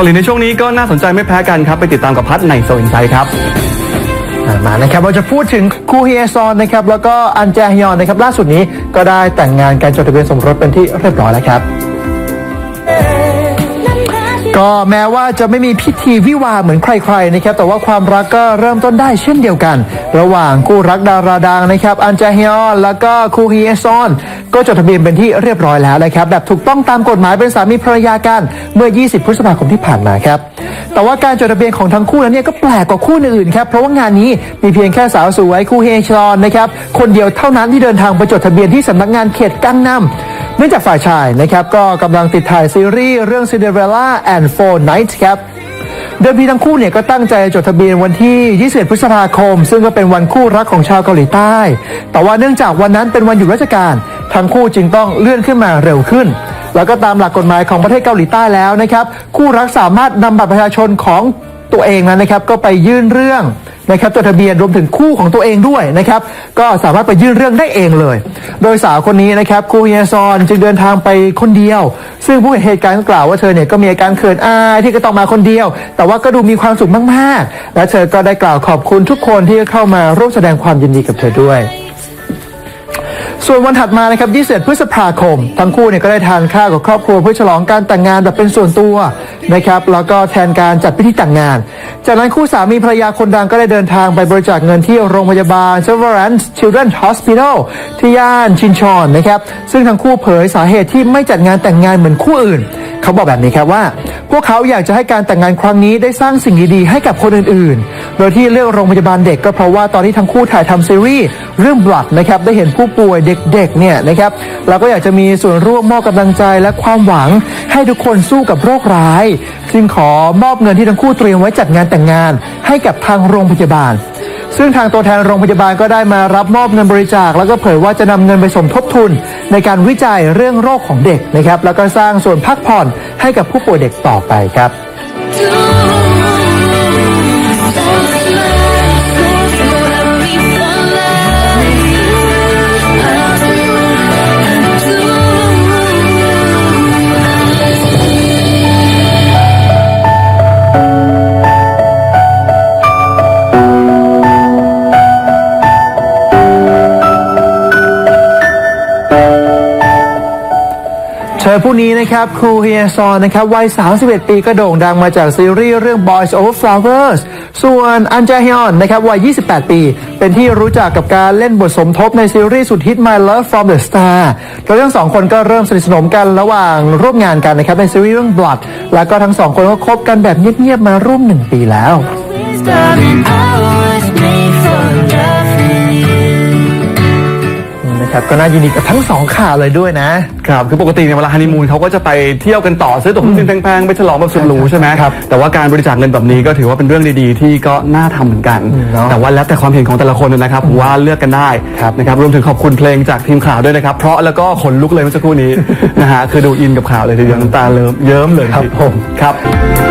าหลีในช่วงนี้ก็น่าสนใจไม่แพ้กันครับ ไปติดตามกับพัดในโซนไซด์ครับอ่ามานะครับเราจะพูดถึงคูเฮียซอนนะครับแล้วก็อันแจฮยอนนะครับล่าสุดนี้ก็ได้แต่งงานการจดทะเบียนสมรสเป็นที่เรียบร้อยแล้วครับ ก็แม้ว่าจะไม่มีพิธีวิวาเหมือนใครๆนะครับ แต่ว่าความรักก็เริ่มต้นได้เช่นเดียวกัน ระหว่างคู่รักดาราดังนะครับ อันแจฮยอนแล้วก็คูเฮียซอน ก็จดทะเบียนเป็นที่เรียบร้อยแล้วนะครับ แบบถูกต้องตามกฎหมายเป็นสามีภรรยากันเมื่อ 20 พฤษภาคมที่ผ่านมาครับ แต่ว่าการจดทะเบียนของทั้งคู่นั้นเนี่ยก็แปลกกว่าคู่อื่นๆครับ เพราะว่างานนี้มีเพียงแค่สาวสวยคูเฮชอนนะครับ คนเดียวเท่านั้นที่เดินทางไปจดทะเบียนที่สำนักงานเขตกังนำเนื่องจากฝ่ายชายนะครับก็กำลังติดถ่ายซีรีส์เรื่อง Cinderella and Four Nights ครับเดิมทีทั้งคู่เนี่ยก็ตั้งใจจดทะเบียนวันที่ 21 พฤษภาคม ซึ่งก็เป็นวันคู่รักของชาวเกาหลีใต้ แต่ว่าเนื่องจากวันนั้นเป็นวันหยุดราชการ ทั้งคู่จึงต้องเลื่อนขึ้นมาเร็วขึ้น แล้วก็ตามหลักกฎหมายของประเทศเกาหลีใต้แล้วนะครับ คู่รักสามารถนำบัตรประชาชนของ ตัวเองนั้นนะครับก็ไปยื่นเรื่องนะครับจดทะเบียนรวมถึงคู่ของตัวเองด้วยนะครับก็สามารถไปยื่นเรื่องได้เองเลย โดยสาวคนนี้นะครับคูเฮียซอนจึงเดินทางไปคนเดียว ซึ่งผู้เห็นเหตุการณ์ก็กล่าวว่าเธอเนี่ยก็มีอาการเขินอายที่ก็ต้องมาคนเดียว แต่ว่าก็ดูมีความสุขมากๆ และเธอก็ได้กล่าวขอบคุณทุกคนที่เข้ามาร่วมแสดงความยินดีกับเธอด้วยส่วนวันถัดมานะครับ21พฤษภาคม ทั้งคู่เนี่ยก็ได้ทานข้าวกับครอบครัวเพื่อฉลองการแต่งงานแบบเป็นส่วนตัว นะครับแล้วก็แทนการจัดพิธีแต่งงาน จากนั้นคู่สามีภรรยาคนดังก็ได้เดินทางไปบริจาคเงินที่โรงพยาบาล Severance Children's Hospital ที่ย่านชินชอนนะครับซึ่งทั้งคู่เผยสาเหตุที่ไม่จัดงานแต่งงานเหมือนคู่อื่น เขาบอกแบบนี้ครับว่า พวกเขาอยากจะให้การแต่งงานครั้งนี้ได้สร้างสิ่งดีๆให้กับคนอื่นๆ โดยที่เลือกโรงพยาบาลเด็กก็เพราะว่าตอนที่ทั้งคู่ถ่ายทำซีรีส์เรื่องบลัดนะครับได้เห็นผู้ป่วยเด็กๆเนี่ยนะครับเราก็อยากจะมีส่วนร่วมมอบกำลังใจและความหวัง ให้ทุกคนสู้กับโรคร้าย จึงขอมอบเงินที่ทั้งคู่เตรียมไว้จัดงานแต่งงาน ให้กับทางโรงพยาบาล ซึ่งทางตัวแทนโรงพยาบาลก็ได้มารับมอบเงินบริจาค แล้วก็เผยว่าจะนำเงินไปสมทบทุน ในการวิจัยเรื่องโรคของเด็กนะครับแล้วก็สร้างส่วนพักผ่อนให้กับผู้ป่วยเด็กต่อไปครับ อผู้นี้นะครับครูเฮียซอนนะครับวัย 31 ปีก็โด่งดังมาจากซีรีส์เรื่อง Boys Over Flowers ส่วนอันเจฮยอนนะครับวัย 28 ปี เป็นที่รู้จักกับการเล่นบทสมทบในซีรีส์สุดฮิต My Love from the Star โดยทั้งสองคนก็เริ่มสนิทสนมกันระหว่างร่วมงานกันนะครับในซีรีส์เรื่อง Blood แล้วก็ทั้งสองคนก็คบกันแบบเงียบๆมาร่วมหนึ่งปีแล้ว ครับก็น่ายินดีกับทั้งสองข่าวเลยด้วยนะครับคือปกติเนี่ยเวลาฮันนีมูนเขาก็จะไปเที่ยวกันต่อซื้อตั๋วเครื่องบินแพงๆไปฉลองแบบสุดหรูใช่ไหมครับแต่ว่าการบริจาคเงินแบบนี้ก็ถือว่าเป็นเรื่องดีๆ ที่ก็น่าทำเหมือนกัน เนาะแต่ว่าแล้วแต่ความเห็นของแต่ละคนนะครับผมว่าเลือกกันได้ครับนะครับรวมถึงขอบคุณเพลงจากทีมข่าวด้วยนะครับเพราะแล้วก็ขนลุกเลยเมื่อสักครู่นี้ นะฮะคือดูอินกับข่าวเลยทีเดียวน้ำตาเลิมเยิ้มเลยครับผมครับ